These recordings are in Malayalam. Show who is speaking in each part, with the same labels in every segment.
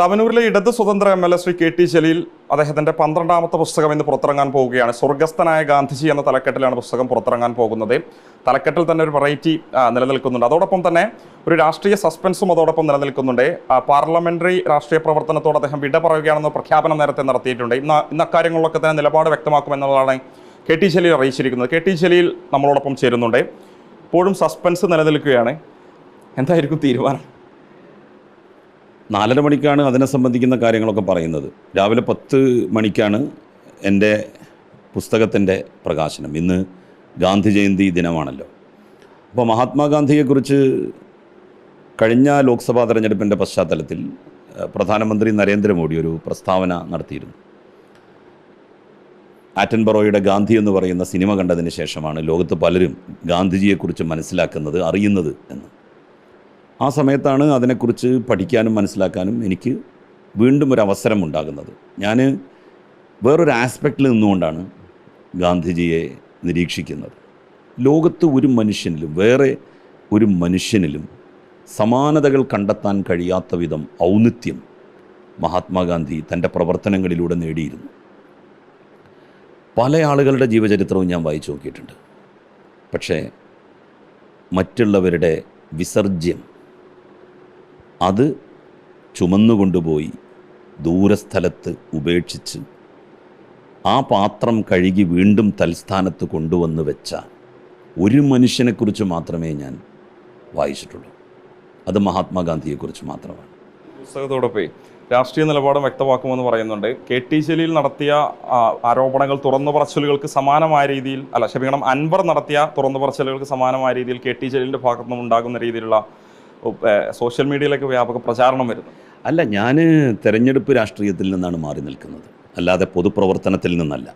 Speaker 1: തവനൂരിലെ ഇടത് സ്വതന്ത്ര M L A Shri K T Jaleel അദ്ദേഹത്തിന്റെ പന്ത്രണ്ടാമത്തെ പുസ്തകം ഇന്ന് പുറത്തിറങ്ങാൻ പോവുകയാണ്. സ്വർഗസ്ഥനായ ഗാന്ധിജി എന്ന തലക്കെട്ടിലാണ് പുസ്തകം പുറത്തിറങ്ങാൻ പോകുന്നത്. തലക്കെട്ടിൽ തന്നെ ഒരു വെറൈറ്റി നിലനിൽക്കുന്നുണ്ട്. അതോടൊപ്പം തന്നെ ഒരു രാഷ്ട്രീയ സസ്പെൻസും അതോടൊപ്പം നിലനിൽക്കുന്നുണ്ട്. പാർലമെന്ററി രാഷ്ട്രീയ പ്രവർത്തനത്തോട് അദ്ദേഹം വിട പറയുകയാണെന്ന് പ്രഖ്യാപനം നേരത്തെ നടത്തിയിട്ടുണ്ട്. ഇന്ന് ഇന്ന് അക്കാര്യങ്ങളിലൊക്കെ തന്നെ നിലപാട് വ്യക്തമാക്കുമെന്നുള്ളതാണ് കെ ടി ജലീൽ അറിയിച്ചിരിക്കുന്നത്. കെ ടി ജലീൽ നമ്മളോടൊപ്പം ചേരുന്നുണ്ട്. ഇപ്പോഴും സസ്പെൻസ് നിലനിൽക്കുകയാണ്. എന്തായിരിക്കും തീരുമാനം?
Speaker 2: നാലര മണിക്കാണ് അതിനെ സംബന്ധിക്കുന്ന കാര്യങ്ങളൊക്കെ പറയുന്നത്. രാവിലെ പത്ത് മണിക്കാണ് എന്റെ പുസ്തകത്തിന്റെ പ്രകാശനം. ഇന്ന് ഗാന്ധി ജയന്തി ദിനമാണല്ലോ. അപ്പോൾ മഹാത്മാഗാന്ധിയെക്കുറിച്ച് കഴിഞ്ഞ ലോക്സഭാ തെരഞ്ഞെടുപ്പിന്റെ പശ്ചാത്തലത്തിൽ പ്രധാനമന്ത്രി നരേന്ദ്രമോദി ഒരു പ്രസ്താവന നടത്തിയിരുന്നു. ആറ്റൻബറോയുടെ ഗാന്ധി എന്ന് പറയുന്ന സിനിമ കണ്ടതിന് ശേഷമാണ് ലോകത്ത് പലരും ഗാന്ധിജിയെക്കുറിച്ച് മനസ്സിലാക്കുന്നത് അറിയുന്നത് എന്ന്. ആ സമയത്താണ് അതിനെക്കുറിച്ച് പഠിക്കാനും മനസ്സിലാക്കാനും എനിക്ക് വീണ്ടും ഒരു അവസരം ഉണ്ടാകുന്നത്. ഞാൻ വേറൊരു ആസ്പെക്റ്റിൽ നിന്നുകൊണ്ടാണ് ഗാന്ധിജിയെ നിരീക്ഷിക്കുന്നത്. ലോകത്ത് ഒരു മനുഷ്യനിലും വേറെ ഒരു മനുഷ്യനിലും സമാനതകൾ കണ്ടെത്താൻ കഴിയാത്ത വിധം ഔന്നിത്യം മഹാത്മാഗാന്ധി തന്റെ പ്രവർത്തനങ്ങളിലൂടെ നേടിയിരുന്നു. പല ആളുകളുടെ ജീവചരിത്രവും ഞാൻ വായിച്ചു നോക്കിയിട്ടുണ്ട്. പക്ഷേ മറ്റുള്ളവരുടെ വിസർജ്യം അത് ചുമന്നുകൊണ്ടുപോയി ദൂരസ്ഥലത്ത് ഉപേക്ഷിച്ച് ആ പാത്രം കഴുകി വീണ്ടും തൽസ്ഥാനത്ത് കൊണ്ടുവന്ന് വെച്ച ഒരു മനുഷ്യനെക്കുറിച്ച് മാത്രമേ ഞാൻ വായിച്ചിട്ടുള്ളൂ. അത് മഹാത്മാഗാന്ധിയെക്കുറിച്ച് മാത്രമാണ്.
Speaker 1: പുസ്തകത്തോടൊപ്പം രാഷ്ട്രീയ നിലപാടും വ്യക്തമാക്കുമെന്ന് പറയുന്നുണ്ട്. കെ ടി ജലീൽ നടത്തിയ ആരോപണങ്ങൾ തുറന്നു പറച്ചിലുകൾക്ക് സമാനമായ രീതിയിൽ അല്ല ക്ഷമിക്കണം അൻവർ നടത്തിയ തുറന്നു പറച്ചിലുകൾക്ക് സമാനമായ രീതിയിൽ കെ ടി ജലീലിന്റെ ഭാഗത്തു നിന്നും ഉണ്ടാകുന്ന രീതിയിലുള്ള സോഷ്യൽ മീഡിയയിലൊക്കെ വ്യാപക പ്രചാരണം വരുന്നു.
Speaker 2: അല്ല ഞാൻ തെരഞ്ഞെടുപ്പ് രാഷ്ട്രീയത്തിൽ നിന്നാണ് മാറി നിൽക്കുന്നത്. അല്ലാതെ പൊതുപ്രവർത്തനത്തിൽ നിന്നല്ല.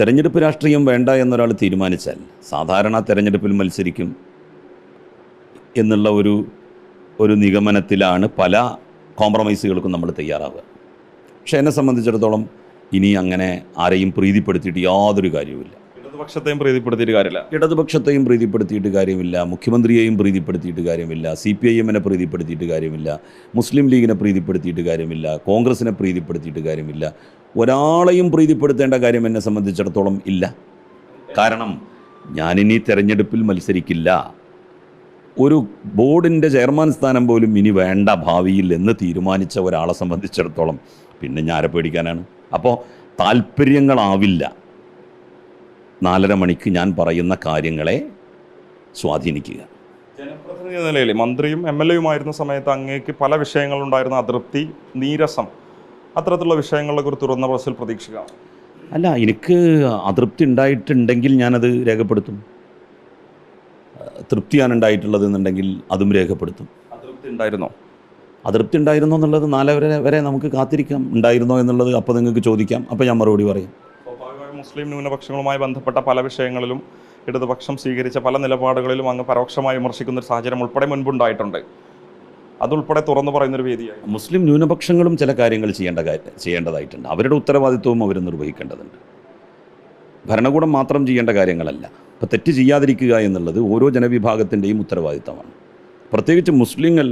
Speaker 2: തെരഞ്ഞെടുപ്പ് രാഷ്ട്രീയം വേണ്ട എന്നൊരാൾ തീരുമാനിച്ചാൽ സാധാരണ തെരഞ്ഞെടുപ്പിൽ മത്സരിക്കും എന്നുള്ള ഒരു ഒരു നിഗമനത്തിലാണ് പല കോംപ്രമൈസുകൾക്കും നമ്മൾ തയ്യാറാവുക. പക്ഷേ എന്നെ സംബന്ധിച്ചിടത്തോളം ഇനി അങ്ങനെ ആരെയും പ്രീതിപ്പെടുത്തിയിട്ട് യാതൊരു കാര്യവുമില്ല.
Speaker 1: ഇടതുപക്ഷത്തെയും പ്രീതിപ്പെടുത്തിയിട്ട് കാര്യമില്ല.
Speaker 2: ഇടതുപക്ഷത്തെയും പ്രീതിപ്പെടുത്തിയിട്ട് കാര്യമില്ല. മുഖ്യമന്ത്രിയെയും പ്രീതിപ്പെടുത്തിയിട്ട് കാര്യമില്ല. സി പി ഐ എമ്മിനെ പ്രീതിപ്പെടുത്തിയിട്ട് കാര്യമില്ല. മുസ്ലിം ലീഗിനെ പ്രീതിപ്പെടുത്തിയിട്ട് കാര്യമില്ല. കോൺഗ്രസിനെ പ്രീതിപ്പെടുത്തിയിട്ട് കാര്യമില്ല. ഒരാളെയും പ്രീതിപ്പെടുത്തേണ്ട കാര്യം എന്നെ സംബന്ധിച്ചിടത്തോളം ഇല്ല. കാരണം ഞാനിനി തെരഞ്ഞെടുപ്പിൽ മത്സരിക്കില്ല. ഒരു ബോർഡിന്റെ ചെയർമാൻ സ്ഥാനം പോലും ഇനി വേണ്ട ഭാവിയിൽ എന്ന് തീരുമാനിച്ച ഒരാളെ സംബന്ധിച്ചിടത്തോളം പിന്നെ ഞാൻ ആരെ പേടിക്കാനാണ്? അപ്പോൾ താല്പര്യങ്ങളാവില്ല. നാലര മണിക്ക് ഞാൻ പറയുന്ന കാര്യങ്ങളെ സ്വാധീനിക്കുക.
Speaker 1: ജനപ്രതിനിധി നിലയിൽ മന്ത്രിയും എം എൽ എയുമായിരുന്ന സമയത്ത് അങ്ങേക്ക് പല വിഷയങ്ങളുണ്ടായിരുന്ന അതൃപ്തി നീരസം അത്തരത്തിലുള്ള വിഷയങ്ങളെ കുറിച്ച് തുറന്ന ബസ്സിൽ പ്രതീക്ഷിക്കാം
Speaker 2: അല്ല എനിക്ക് അതൃപ്തി ഉണ്ടായിട്ടുണ്ടെങ്കിൽ ഞാനത് രേഖപ്പെടുത്തും. തൃപ്തിയാണ് ഉണ്ടായിട്ടുള്ളത് എന്നുണ്ടെങ്കിൽ അതും രേഖപ്പെടുത്തും.
Speaker 1: അതൃപ്തി ഉണ്ടായിരുന്നോ?
Speaker 2: അതൃപ്തി ഉണ്ടായിരുന്നോ എന്നുള്ളത് നാലവരെ വരെ നമുക്ക് കാത്തിരിക്കാം. ഉണ്ടായിരുന്നോ എന്നുള്ളത് അപ്പോൾ നിങ്ങൾക്ക് ചോദിക്കാം. അപ്പോൾ ഞാൻ മറുപടി പറയും.
Speaker 1: മുസ്ലിം ന്യൂനപക്ഷങ്ങളുമായി ബന്ധപ്പെട്ട പല വിഷയങ്ങളിലും ഇടതുപക്ഷം സ്വീകരിച്ച പല നിലപാടുകളിലും അങ്ങ് പരോക്ഷമായി വിമർശിക്കുന്ന ഒരു സാഹചര്യം ഉൾപ്പെടെ മുൻപുണ്ടായിട്ടുണ്ട്. അതുൾപ്പെടെ തുറന്നു പറയുന്നൊരു വേദിയായി.
Speaker 2: മുസ്ലിം ന്യൂനപക്ഷങ്ങളും ചില കാര്യങ്ങൾ ചെയ്യേണ്ട ചെയ്യേണ്ടതായിട്ടുണ്ട്. അവരുടെ ഉത്തരവാദിത്വവും അവർ നിർവഹിക്കേണ്ടതുണ്ട്. ഭരണകൂടം മാത്രം ചെയ്യേണ്ട കാര്യങ്ങളല്ല. അപ്പോൾ തെറ്റ് ചെയ്യാതിരിക്കുക എന്നുള്ളത് ഓരോ ജനവിഭാഗത്തിന്റെയും ഉത്തരവാദിത്തമാണ്. പ്രത്യേകിച്ച് മുസ്ലിങ്ങൾ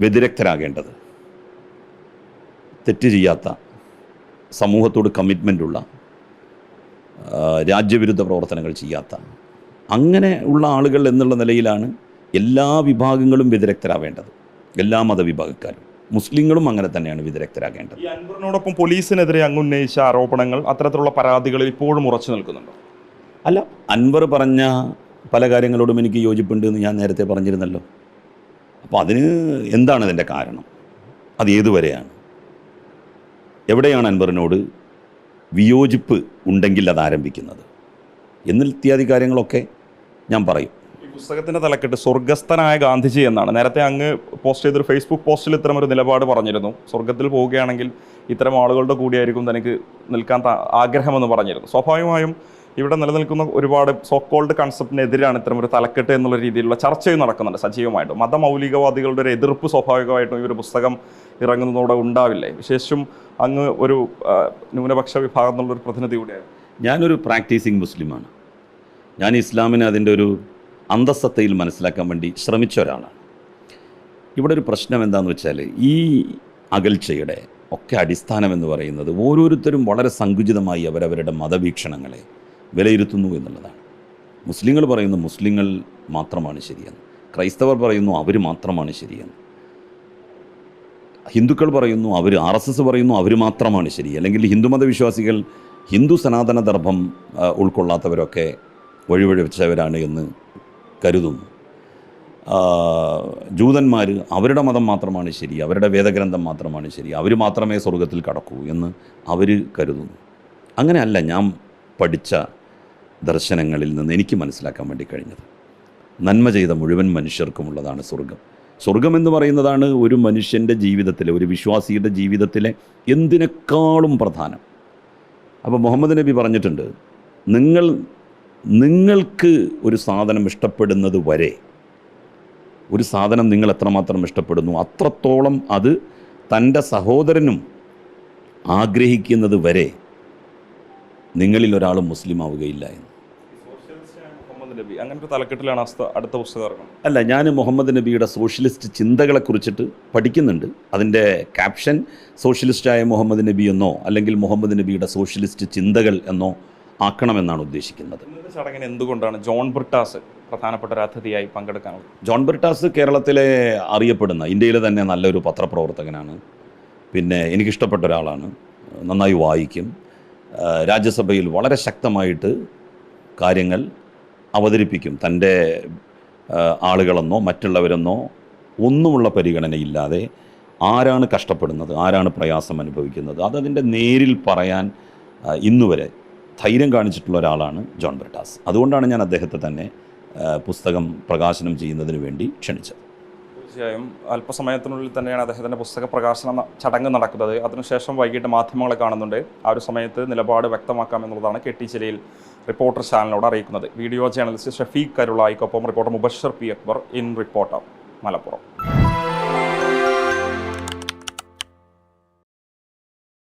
Speaker 2: വ്യതിരക്തരാകേണ്ടത്. തെറ്റ് ചെയ്യാത്ത സമൂഹത്തോട് കമ്മിറ്റ്മെന്റുള്ള രാജ്യവിരുദ്ധ പ്രവർത്തനങ്ങൾ ചെയ്യാത്ത അങ്ങനെ ഉള്ള ആളുകൾ എന്നുള്ള നിലയിലാണ് എല്ലാ വിഭാഗങ്ങളും വിദഗ്ധരാവേണ്ടത് എല്ലാ മതവിഭാഗക്കാരും. മുസ്ലിങ്ങളും അങ്ങനെ തന്നെയാണ് വിദഗ്ധരാകേണ്ടത്
Speaker 1: ഈ അൻവറിനോടൊപ്പം പോലീസിനെതിരെ അങ്ങ് ഉന്നയിച്ച ആരോപണങ്ങൾ അത്തരത്തിലുള്ള പരാതികളിൽ ഇപ്പോഴും ഉറച്ചു നിൽക്കുന്നുണ്ട്?
Speaker 2: അല്ല അൻവർ പറഞ്ഞ പല കാര്യങ്ങളോടും എനിക്ക് യോജിപ്പുണ്ട് എന്ന് ഞാൻ നേരത്തെ പറഞ്ഞിരുന്നല്ലോ. അപ്പോൾ അതിന് എന്താണ് അതിന്റെ കാരണം? അത് ഏതുവരെയാണ്? എവിടെയാണ് അൻവറിനോട് വിയോജിപ്പ് ഉണ്ടെങ്കിൽ അത് ആരംഭിക്കുന്നത്? എന്നിത്യാദി കാര്യങ്ങളൊക്കെ ഞാൻ പറയും.
Speaker 1: പുസ്തകത്തിന്റെ തലക്കെട്ട് സ്വർഗസ്ഥനായ ഗാന്ധിജി എന്നാണ്. നേരത്തെ അങ്ങ് പോസ്റ്റ് ചെയ്തൊരു ഫേസ്ബുക്ക് പോസ്റ്റിൽ ഇത്തരം ഒരു നിലപാട് പറഞ്ഞിരുന്നു. സ്വർഗത്തിൽ പോവുകയാണെങ്കിൽ ഇത്തരം ആളുകളുടെ കൂടിയായിരിക്കും തനിക്ക് നിൽക്കാൻ ആഗ്രഹമെന്ന് പറഞ്ഞിരുന്നു. സ്വാഭാവികമായും ഇവിടെ നിലനിൽക്കുന്ന ഒരുപാട് സോക്കോൾഡ് കൺസെപ്റ്റിനെതിരാണ് ഇത്തരം ഒരു തലക്കെട്ട് എന്നുള്ള രീതിയിലുള്ള ചർച്ചയും നടക്കുന്നുണ്ട് സജീവമായിട്ടും. മതമൗലികവാദികളുടെ ഒരു എതിർപ്പ് സ്വാഭാവികമായിട്ടും ഈ ഒരു പുസ്തകം ഇറങ്ങുന്നതോടെ ഉണ്ടാവില്ലേ? വിശേഷം അങ്ങ് ഒരു ന്യൂനപക്ഷ വിഭാഗം എന്നുള്ള ഒരു പ്രതിനിധി കൂടിയാണ്
Speaker 2: ഞാനൊരു പ്രാക്ടീസിങ് മുസ്ലിമാണ്. ഞാൻ ഇസ്ലാമിനെ അതിന്റെ ഒരു അന്തസ്സത്തയിൽ മനസ്സിലാക്കാൻ വേണ്ടി ശ്രമിച്ച ഒരാളാണ്. ഇവിടെ ഒരു പ്രശ്നം എന്താണെന്ന് വെച്ചാൽ ഈ അകൽച്ചയുടെ ഒക്കെ അടിസ്ഥാനം എന്ന് പറയുന്നത് ഓരോരുത്തരും വളരെ സങ്കുചിതമായി അവരവരുടെ മതവീക്ഷണങ്ങളെ വിലയിരുത്തുന്നു എന്നുള്ളതാണ്. മുസ്ലിങ്ങൾ പറയുന്നു മുസ്ലിങ്ങൾ മാത്രമാണ് ശരിയെന്ന്. ക്രൈസ്തവർ പറയുന്നു അവർ മാത്രമാണ് ശരിയെന്ന്. ഹിന്ദുക്കൾ പറയുന്നു അവർ ആർ എസ് എസ് പറയുന്നു അവർ മാത്രമാണ് ശരി. അല്ലെങ്കിൽ ഹിന്ദുമത വിശ്വാസികൾ ഹിന്ദു സനാതന ദർഭം ഉൾക്കൊള്ളാത്തവരൊക്കെ വഴിവഴിച്ചവരാണ് എന്ന് കരുതുന്നു. ജൂതന്മാർ അവരുടെ മതം മാത്രമാണ് ശരി അവരുടെ വേദഗ്രന്ഥം മാത്രമാണ് ശരി അവർ മാത്രമേ സ്വർഗത്തിൽ കടക്കൂ എന്ന് അവർ കരുതുന്നു. അങ്ങനെയല്ല ഞാൻ പഠിച്ച ദർശനങ്ങളിൽ നിന്ന് എനിക്ക് മനസ്സിലാക്കാൻ വേണ്ടി കഴിഞ്ഞത്. നന്മ ചെയ്ത മുഴുവൻ മനുഷ്യർക്കുമുള്ളതാണ് സ്വർഗം സ്വർഗം എന്ന് പറയുന്നതാണ് ഒരു മനുഷ്യന്റെ ജീവിതത്തിലെ ഒരു വിശ്വാസിയുടെ ജീവിതത്തിലെ എന്തിനേക്കാളും പ്രധാനം. അപ്പോൾ മുഹമ്മദ് നബി പറഞ്ഞിട്ടുണ്ട് നിങ്ങൾ നിങ്ങൾക്ക് ഒരു സാധനം ഇഷ്ടപ്പെടുന്നത് വരെ ഒരു സാധനം നിങ്ങൾ എത്രമാത്രം ഇഷ്ടപ്പെടുന്നു അത്രത്തോളം അത് തന്റെ സഹോദരനും ആഗ്രഹിക്കുന്നത് വരെ നിങ്ങളിൽ ഒരാൾ മുസ്ലിം ആവുകയില്ല എന്ന്.
Speaker 1: മുഹമ്മദ് നബി. അങ്ങനെ ഒരു തലക്കെട്ടിലാണ് അസ്ത- അടുത്ത പുസ്തകം ഇറങ്ങുന്നത്.
Speaker 2: അല്ല ഞാൻ മുഹമ്മദ് നബിയുടെ സോഷ്യലിസ്റ്റ് ചിന്തകളെ കുറിച്ചിട്ട് പഠിക്കുന്നുണ്ട്. അതിന്റെ ക്യാപ്ഷൻ സോഷ്യലിസ്റ്റായ മുഹമ്മദ് നബി എന്നോ അല്ലെങ്കിൽ മുഹമ്മദ് നബിയുടെ സോഷ്യലിസ്റ്റ് ചിന്തകൾ എന്നോ ആക്കണമെന്നാണ് ഉദ്ദേശിക്കുന്നത്.
Speaker 1: ചടങ്ങിന് എന്തുകൊണ്ടാണ് ജോൺ ബ്രിട്ടാസ് പ്രധാനപ്പെട്ട ഒരു അതിഥിയായി പങ്കെടുക്കാനുള്ളത്?
Speaker 2: ജോൺ ബ്രിട്ടാസ് കേരളത്തിലെ അറിയപ്പെടുന്ന ഇന്ത്യയിലെ തന്നെ നല്ലൊരു പത്രപ്രവർത്തകനാണ്. പിന്നെ എനിക്കിഷ്ടപ്പെട്ട ഒരാളാണ്. നന്നായി വായിക്കും. രാജ്യസഭയിൽ വളരെ ശക്തമായിട്ട് കാര്യങ്ങൾ അവതരിപ്പിക്കും. തന്റെ ആളുകളെന്നോ മറ്റുള്ളവരെന്നോ ഒന്നുമുള്ള പരിഗണനയില്ലാതെ ആരാണ് കഷ്ടപ്പെടുന്നത് ആരാണ് പ്രയാസം അനുഭവിക്കുന്നത്. അതതിന്റെ നേരിൽ പറയാൻ ഇന്നുവരെ ധൈര്യം കാണിച്ചിട്ടുള്ള ഒരാളാണ് ജോൺ ബ്രിട്ടാസ്. അതുകൊണ്ടാണ് ഞാൻ അദ്ദേഹത്തെ തന്നെ പുസ്തകം പ്രകാശനം ചെയ്യുന്നതിന് വേണ്ടി ക്ഷണിച്ചത്.
Speaker 1: തീർച്ചയായും അല്പസമയത്തിനുള്ളിൽ തന്നെയാണ് അദ്ദേഹത്തിന്റെ പുസ്തക പ്രകാശന ചടങ്ങ് നടക്കുന്നത്. അതിനുശേഷം വൈകിട്ട് മാധ്യമങ്ങളെ കാണുന്നുണ്ട്. ആ ഒരു സമയത്ത് നിലപാട് വ്യക്തമാക്കാം എന്നുള്ളതാണ് കെ ടി ജലീൽ റിപ്പോർട്ടർ ചാനലിനോട് അറിയിക്കുന്നത്. Video journalist Shafeeq കരുളായിക്കൊപ്പം reporter Mubashar P Akbar in reporter Malappuram.